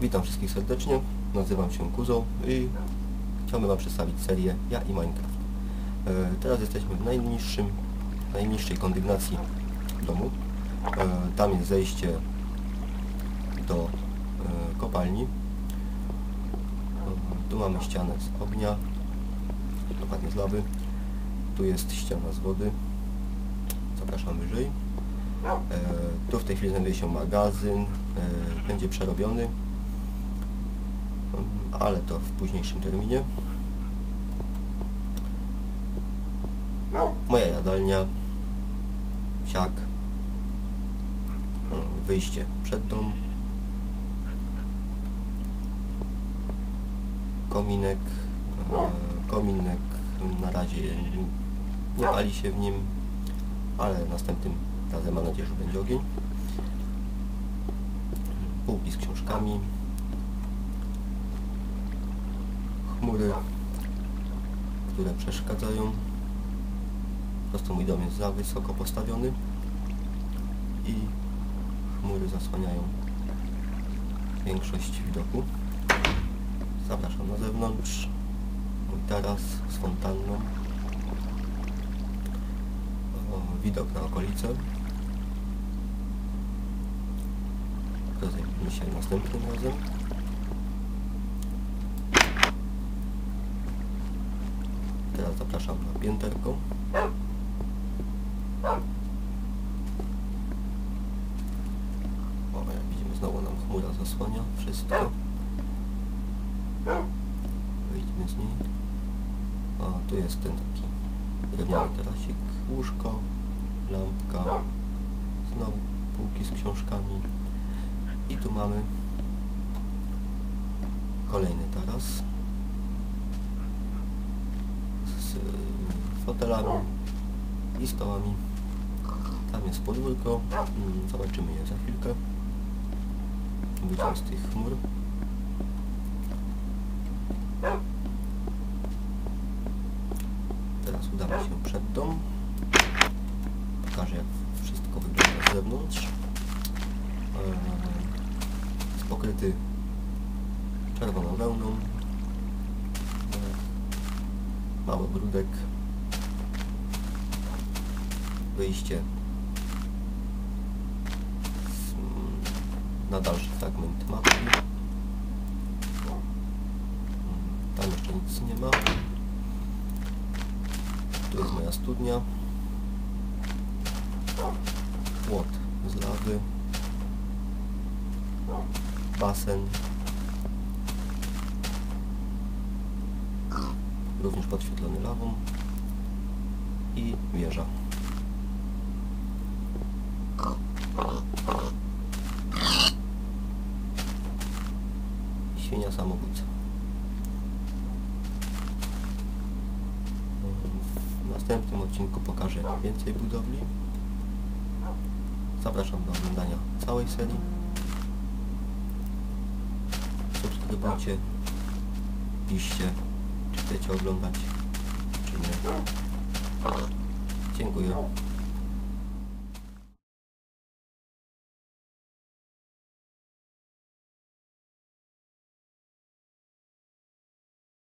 Witam wszystkich serdecznie, nazywam się Kuzo i chciałbym Wam przedstawić serię Ja i Minecraft. E, teraz jesteśmy w najniższym, najniższej kondygnacji domu. E, tam jest zejście do e, kopalni. Tu mamy ścianę z ognia, dokładnie z lawy. Tu jest ściana z wody. Zapraszam wyżej. Tu w tej chwili znajduje się magazyn, będzie przerobiony, ale to w późniejszym terminie. Moja jadalnia, siak, wyjście przed dom, kominek, e, kominek na razie nie pali się w nim, ale następnym razem mam nadzieję, że będzie ogień. Półki z książkami. Chmury, które przeszkadzają. Po prostu mój dom jest za wysoko postawiony i chmury zasłaniają większość widoku. Zapraszam na zewnątrz. Mój taras z fontanną. O, widok na okolice. Rozejrzyjmy się następnym razem. Teraz zapraszam na pięterko. O, jak widzimy znowu nam chmura zasłania wszystko. Wyjdźmy z niej. O, tu jest ten taki drewniany tarasik, łóżko, lampka, znowu półki z książkami. I tu mamy kolejny taras fotelami i stołami. Tam jest podwórko, Mm, zobaczymy je za chwilkę. Wyjdziemy z tych chmur. Teraz udamy się przed dom. Pokażę jak wszystko wygląda z zewnątrz. Jest pokryty czerwoną wełną. Mały brudek. Wyjście na dalszy fragment mapy. Tam jeszcze nic nie ma. Tu jest moja studnia. Płot z lawy. Basen. Również podświetlony lawą. I wieża. I świnia samobójca. W następnym odcinku pokażę więcej budowli. Zapraszam do oglądania całej serii. Subskrybujcie, piszcie, czy chcecie oglądać, czy nie. Dziękuję.